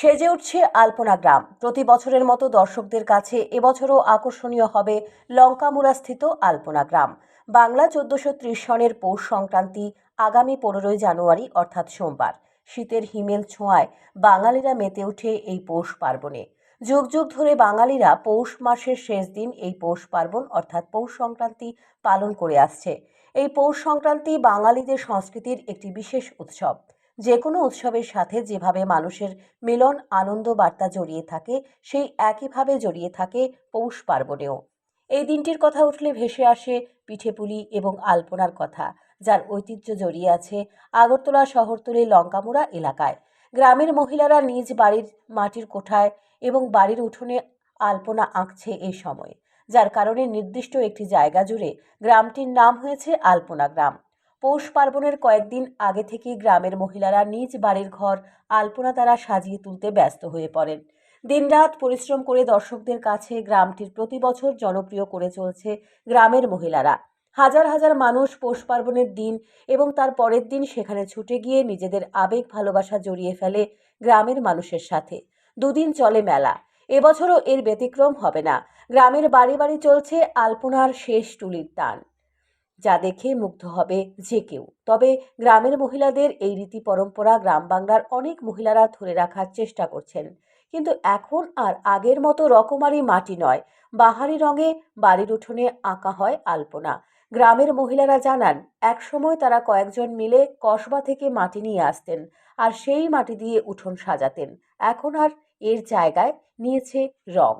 সেজে উঠছে আলপনা গ্রাম। প্রতি বছরের মতো দর্শকদের কাছে এবছরও আকর্ষণীয় হবে লঙ্কামুড়াস্থিত আলপনা গ্রাম। বাংলা চোদ্দশো ত্রিশ সনের পৌষ সংক্রান্তি আগামী পনেরোই জানুয়ারি, অর্থাৎ সোমবার। শীতের হিমেল ছোঁয়ায় বাঙালিরা মেতে ওঠে এই পৌষ পার্বণে। যুগ যুগ ধরে বাঙালিরা পৌষ মাসের শেষ দিন এই পৌষ পার্বণ, অর্থাৎ পৌষ সংক্রান্তি, পালন করে আসছে। এই পৌষ সংক্রান্তি বাঙালিদের সংস্কৃতির একটি বিশেষ উৎসব। যে কোনো উৎসবের সাথে যেভাবে মানুষের মিলন, আনন্দ, বার্তা জড়িয়ে থাকে, সেই একইভাবে জড়িয়ে থাকে পৌষ পার্বণেও। এই দিনটির কথা উঠলে ভেসে আসে পিঠেপুলি এবং আলপনার কথা, যার ঐতিহ্য জড়িয়ে আছে আগরতলা শহরতলি লঙ্কামুড়া এলাকায়। গ্রামের মহিলারা নিজ বাড়ির মাটির কোঠায় এবং বাড়ির উঠোনে আলপনা আঁকছে এই সময়, যার কারণে নির্দিষ্ট একটি জায়গা জুড়ে গ্রামটির নাম হয়েছে আলপনা গ্রাম। পৌষ পার্বণের কয়েকদিন আগে থেকেই গ্রামের মহিলারা নিজ বাড়ির ঘর আলপনা দ্বারা সাজিয়ে তুলতে ব্যস্ত হয়ে পড়েন। দিনরাত পরিশ্রম করে দর্শকদের কাছে গ্রামটির প্রতি বছর জনপ্রিয় করে চলছে গ্রামের মহিলারা। হাজার হাজার মানুষ পৌষ পার্বণের দিন এবং তার পরের দিন সেখানে ছুটে গিয়ে নিজেদের আবেগ ভালোবাসা জড়িয়ে ফেলে গ্রামের মানুষের সাথে। দুদিন চলে মেলা। এবছরও এর ব্যতিক্রম হবে না। গ্রামের বাড়ি বাড়ি চলছে আলপনার শেষ টুলির টান যা দেখে মুগ্ধ হবে যে কেউ। তবে গ্রামের মহিলাদের এই রীতি পরম্পরা গ্রাম বাংলার অনেক মহিলারা ধরে রাখার চেষ্টা করছেন। কিন্তু এখন আর আগের মতো রকমারি মাটি নয়। বাহারি রঙে বাড়ির উঠোনে আঁকা হয় আলপনা। গ্রামের মহিলারা জানান, একসময় তারা কয়েকজন মিলে কসবা থেকে মাটি নিয়ে আসতেন আর সেই মাটি দিয়ে উঠোন সাজাতেন। এখন আর এর জায়গায় নিয়েছে রং।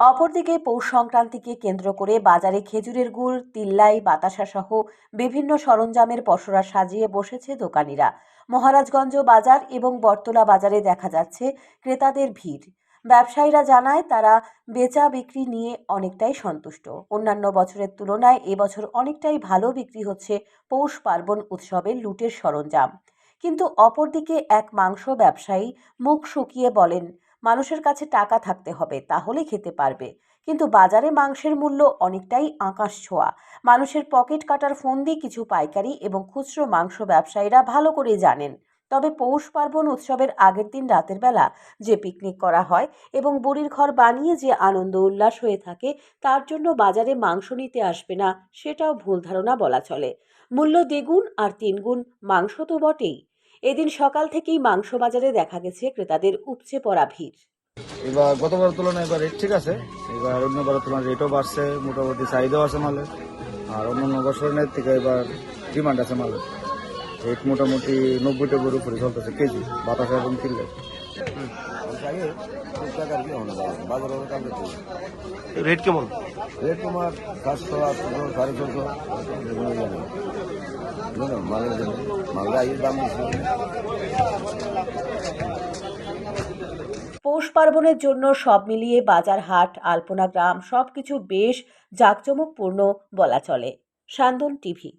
অপরদিকে পৌষ সংক্রান্তিকে কেন্দ্র করে বাজারে খেজুরের গুড়, তিল্লাই, বাতাসা সহ বিভিন্ন সরঞ্জামের পসরা সাজিয়ে বসেছে দোকানিরা। মহারাজগঞ্জ বাজার এবং বটতলা বাজারে দেখা যাচ্ছে ক্রেতাদের ভিড়। ব্যবসায়ীরা জানায়, তারা বেচা বিক্রি নিয়ে অনেকটাই সন্তুষ্ট। অন্যান্য বছরের তুলনায় এবছর অনেকটাই ভালো বিক্রি হচ্ছে পৌষ পার্বণ উৎসবের লুটের সরঞ্জাম। কিন্তু অপরদিকে এক মাংস ব্যবসায়ী মুখ শুকিয়ে বলেন মানুষের কাছে টাকা থাকতে হবে, তাহলে খেতে পারবে। কিন্তু বাজারে মাংসের মূল্য অনেকটাই আকাশ ছোঁয়া। মানুষের পকেট কাটার ফন্দি, কিছু পাইকারি এবং খুচরো মাংস ব্যবসায়ীরা ভালো করে জানেন। তবে পৌষ পার্বণ উৎসবের আগের দিন রাতের বেলা যে পিকনিক করা হয় এবং বুড়ির ঘর বানিয়ে যে আনন্দ উল্লাস হয়ে থাকে, তার জন্য বাজারে মাংস নিতে আসবে না, সেটাও ভুল ধারণা বলা চলে। মূল্য দ্বিগুণ আর তিনগুণ, মাংস তো বটেই। এদিন সকাল থেকেই মাংস বাজারে দেখা গেছে ক্রেতাদের উপচে পড়া ভিড়। এবার গতবার তুলনায় এবার রেট ঠিক আছে। এবার অন্যবার তুলনায় রেটও বাড়ছে, মোটামুটি চাহিদাও আছে মালে। আর অন্যান্য বছরের থেকে এবার ডিমান্ড আছে মালে। রেট মোটামুটি নব্বই টাকার উপরে চলতেছে কেজি, বাতাসা এবং কিনলে। রেট কেমন? রেট তোমার সাতশো আটশো সাড়ে ছশো মালের জন্য। মালদা দাম পৌষ পার্বণের জন্য সব মিলিয়ে বাজার হাট আলপনা গ্রাম সবকিছু বেশ জাঁকজমকপূর্ণ বলা চলে। সান্দন টিভি